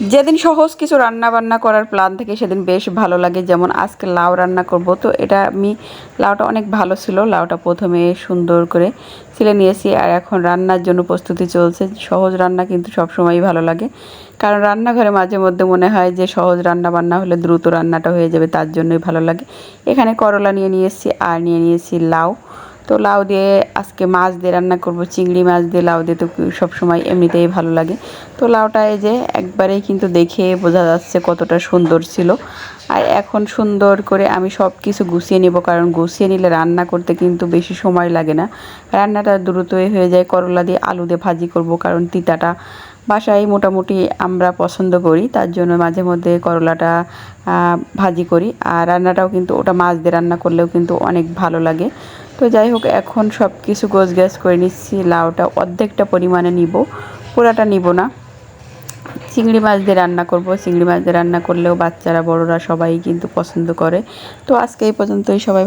যেদিন সহজ কিছু রান্না বান্না করার প্ল্যান থেকে সেদিন বেশ ভালো লাগে। যেমন আজকে লাউ রান্না করব। তো এটা আমি, লাউটা অনেক ভালো ছিল। লাউটা প্রথমে সুন্দর করে ছিলে নিয়েছি আর এখন রান্নার জন্য প্রস্তুতি চলছে। সহজ রান্না কিন্তু সবসময়ই ভালো লাগে। কারণ রান্নাঘরে মাঝে মধ্যে মনে হয় যে সহজ রান্না বান্না হলে দ্রুত রান্নাটা হয়ে যাবে, তার জন্যই ভালো লাগে। এখানে করলা নিয়ে নিয়েছি আর নিয়ে নিয়েছি লাউ। তো লাউ দিয়ে আজকে মাছ দিয়ে রান্না করব, চিংড়ি মাছ দিয়ে লাউ দিয়ে তো সবসময় এমনিতেই ভালো লাগে। তো লাউটা এই যে একবারেই কিন্তু দেখে বোঝা যাচ্ছে কতটা সুন্দর ছিল। আর এখন সুন্দর করে আমি সব কিছু গুছিয়ে নেব, কারণ গুছিয়ে নিলে রান্না করতে কিন্তু বেশি সময় লাগে না। রান্নাটা দ্রুতই হয়ে যায়, করলা দিয়ে আলু দিয়ে ভাজি করব, কারণ তিতাটা বাসায় মোটামুটি আমরা পছন্দ করি, তার জন্য মাঝে মধ্যে করলাটা ভাজি করি। আর রান্নাটাও কিন্তু ওটা মাছ দিয়ে রান্না করলেও কিন্তু অনেক ভালো লাগে। তো যাই হোক, এখন সব কিছু গোছ গ্যাস করে নিচ্ছি। লাউটা অর্ধেকটা পরিমাণে নিব। পুরাটা নিব না। চিংড়ি মাছ দিয়ে রান্না করব। চিংড়ি মাছ দিয়ে রান্না করলেও বাচ্চারা, বড়রা সবাই কিন্তু পছন্দ করে। তো আজকে এই পর্যন্তই। সবাই